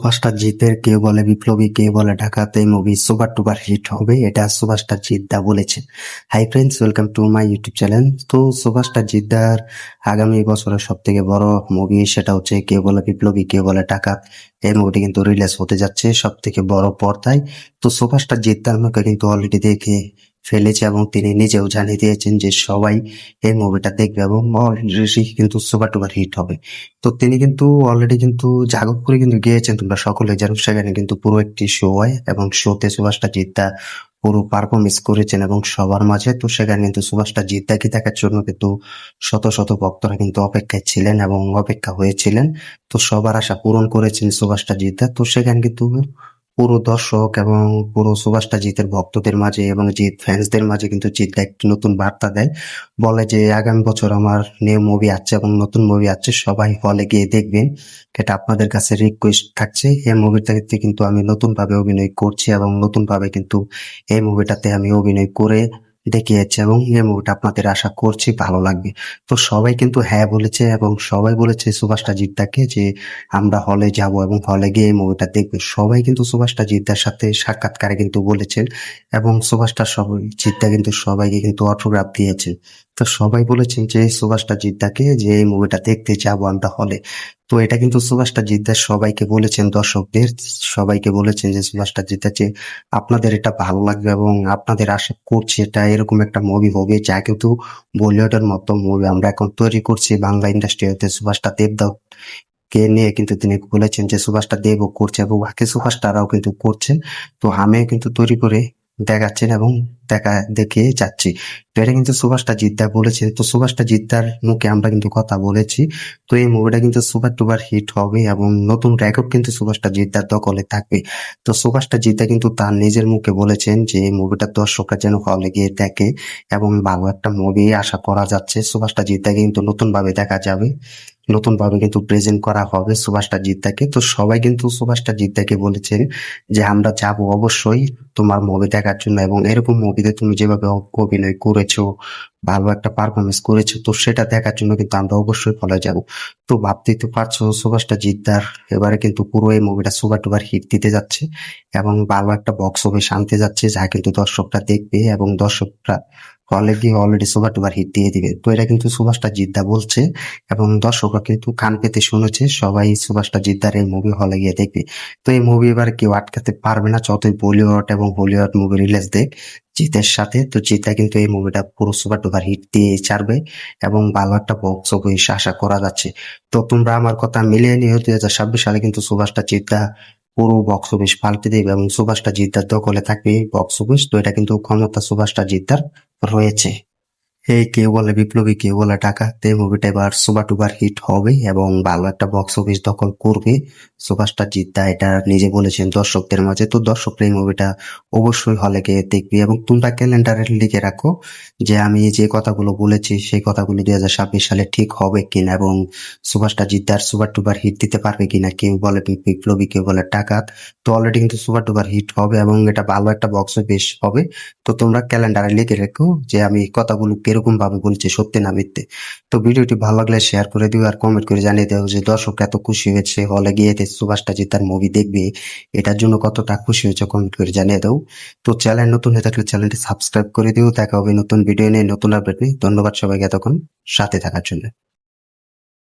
Superstar জিতের, কেউ বলে বিপ্লবী, কেউ বলে ঢাকাতে মুভি সুপার টুপার হিট হবে, এটা সুপারস্টার জিদ্দা বলেছেন hi friends welcome to my YouTube channel তো সুপারস্টার জিদ্দার আগামী বছরের সব থেকে বড় মুভি সেটা হচ্ছে কেউ বলে বিপ্লবী, কেউ বলে ডাকাত এই মুভিটি কিন্তু রিলিজ হতে যাচ্ছে সব থেকে বড় পর্দায়। তো সুপারস্টার জিদ্দার আমাকে কিন্তু অলরেডি দেখে ফেলেছে এবং তিনি নিজেও জানিয়ে দিয়েছেন যে সবাই এই মুভিটা দেখবে এবং অলরেডি কিন্তু সুপার টুপার হিট হবে। তো তিনি কিন্তু অলরেডি কিন্তু জাগবপুরে কিন্তু গিয়েছেন। তোমরা সকলে জানো, সেখানে কিন্তু পুরো একটি শো হয় এবং শোতে সুভাষটা জিদ্দা পুরো পারফরমেন্স করেছেন এবং সবার মাঝে। তো সেখানে কিন্তু সুভাষটা জিদ্দাকে দেখার জন্য কিন্তু শত শত ভক্তরা কিন্তু অপেক্ষায় ছিলেন এবং অপেক্ষা হয়েছিলেন। তো সবার আশা পূরণ করেছেন সুভাষটা জিদ্দা তো সেখানে কিন্তু পুরো দর্শক এবং পুরো সুভাষটা জিতের ভক্তদের মাঝে এবং জিত ফ্যান্সদের মাঝে কিন্তু জিত একটি নতুন বার্তা দেয়। বলে যে, আগামী বছর আমার নিউ মুভি আছে এবং নতুন মুভি আছে সবাই হলে গিয়ে দেখবেন। এটা আপনাদের কাছে রিকোয়েস্ট থাকছে। এই মুভিটাতে কিন্তু আমি নতুনভাবে অভিনয় করছি এবং নতুনভাবে কিন্তু এই মুভিটাতে আমি অভিনয় করে দেখিয়েছে এবং এই মুভিটা আপনাদের আশা করছি ভালো লাগবে। তো সবাই কিন্তু হ্যাঁ বলেছে এবং সবাই বলেছে সুভাষটা জিদ্দাকে যে আমরা হলে যাব এবং হলে গিয়ে এই মুভিটা দেখবে। সবাই কিন্তু সুভাষটা জিদ্দার সাথে সাক্ষাৎকারে কিন্তু বলেছেন এবং সুভাষটা সবাই জিদ্দা কিন্তু সবাইকে কিন্তু অটোগ্রাফ দিয়েছেন তো সবাই বলেছেন যে সুভাষটা জিদ্দাকে যে এই মুভিটা দেখতে যাব আমরা হলে তো এটা কিন্তু সুভাষটা জিদ্দার সবাইকে বলেছেন, দর্শকদের সবাইকে বলেছেন যে সুভাষটা জিদ্দার যে আপনাদের এটা ভালো লাগবে এবং আপনাদের আশা করছি এটা এরকম একটা মুভি হবে। যা কিন্তু বলিউডের মতো মুভি আমরা এখন তৈরি করছি বাংলা ইন্ডাস্ট্রিতে সুভাষটা দেবদাও কে নিয়ে কিন্তু তিনি বলেছেন যে, সুভাষটা দেবও করছে এবং বাকি সুভাষটারাও কিন্তু করছেন তো আমিও কিন্তু তৈরি করে দেখাচ্ছেন এবং দেখা, দেখে যাচ্ছি। তো এটা কিন্তু সুভাষটা জিদ্দা বলেছে। তো সুভাষটা জিদ্দার মুখে আমরা কিন্তু কথা বলেছি। তো এই মুভিটা কিন্তু সুপার টুপার হিট হবে এবং নতুন রেকর্ড কিন্তু সুভাষটা জিদ্দার দখলে থাকবে। তো সুভাষটা জিদ্দা কিন্তু তার নিজের মুখে বলেছেন যে, এই মুভিটা দর্শকরা যেন হলে গিয়ে দেখে এবং ভালো একটা মুভি আশা করা যাচ্ছে। সুভাষটা জিদ্দা কিন্তু নতুন ভাবে দেখা যাবে। নতুন ভাবে কিন্তু প্রেজেন্ট করা হবে সুভাষটা জিদ্দাকে তো সবাই কিন্তু সুভাষটা জিদ্দাকে বলেছেন যে, আমরা যাব অবশ্যই তোমার মুভি দেখার জন্য এবং এরকম মুভিতে তুমি যেভাবে অভিনয় করেছ, ভালো একটা পারফরমেন্স করেছ, তো সেটা দেখার জন্য কিন্তু আমরা অবশ্যই ফলে যাব। তো ভাবতেই তো পারছ, সুভাষটা জিদ্দার এবারে কিন্তু পুরো এই মুভিটা সুপার টুপার হিট দিতে যাচ্ছে এবং ভালো একটা বক্স অফিস আনতে যাচ্ছে, যা কিন্তু দর্শকরা দেখবে এবং দর্শকরা গিয়ে অলরেডি সুপার টুপার হিট দিয়ে দিবে। তো এটা কিন্তু সুভাষটা জিদ্দা বলছে এবং দর্শকরা কিন্তু কান পেতে শুনেছে, সবাই সুভাষটা জিদ্দার এই মুভি হলে গিয়ে দেখবে। তো এই মুভি এবার কেউ আটকাতে পারবে না, যতই বলিউড এবং হলিউড মুভি রিলিজ দেখ, জিতের সাথে। তো জিতা কিন্তু এই মুভিটা পুরো সুপার টুপার হিট দিয়ে ছাড়বে এবং ভালো একটা বক্স অফিস আশা করা যাচ্ছে। তো তোমরা আমার কথা মিলিয়ে নিয়ে দুই হাজার ছাব্বিশ সালে কিন্তু সুভাষটা জিদ্দা পুরো বক্স অফিস পাল্টে দেবে এবং সুভাষটা জিদ্দার দখলে থাকবে বক্স অফিস তো এটা কিন্তু ক্ষমতা সুভাষটা জিদ্দার। রয়েছে। এই কেউ বলে বিপ্লবী কেউ বলে টাকা, তে মুভিটা এবার সুপার টুপার হিট হবে এবং ভালো একটা বক্স অফিস দখল করবে। সুভাষটা জিদ্দা এটা নিজে বলেছেন দর্শকদের মাঝে। তো দর্শকরা এই মুভিটা অবশ্যই হলে গিয়ে দেখবে এবং তোমরা ক্যালেন্ডারে লিখে রাখো যে আমি যে কথাগুলো বলেছি সেই কথাগুলো দুই হাজার ছাব্বিশ সালে ঠিক হবে কিনা এবং সুভাষটা জিদ্দার সুপার টুপার হিট দিতে পারবে কিনা কেউ বলে বিপ্লবী কেউ বলে টাকা। তো অলরেডি কিন্তু সুপার টুপার হিট হবে এবং এটা ভালো একটা বক্স অফিস হবে। তো তোমরা ক্যালেন্ডারে লিখে রাখো যে আমি কথাগুলো কীরকম ভাবে বলছে, সত্যি না মিথ্যে। তো ভিডিওটি ভালো লাগলে শেয়ার করে দিও আর কমেন্ট করে জানিয়ে দেও যে দর্শক এত খুশি হয়েছে হলে গিয়ে সুভাষটা তার মুভি দেখবে, এটার জন্য কতটা খুশি হয়েছে কমেন্ট করে জানিয়ে দাও। তো চ্যানেল নতুন হয়ে থাকলে চ্যানেলটি সাবস্ক্রাইব করে দিও। দেখা হবে নতুন ভিডিও নিয়ে, নতুন আপডেট নিয়ে। ধন্যবাদ সবাইকে এতক্ষণ সাথে থাকার জন্য।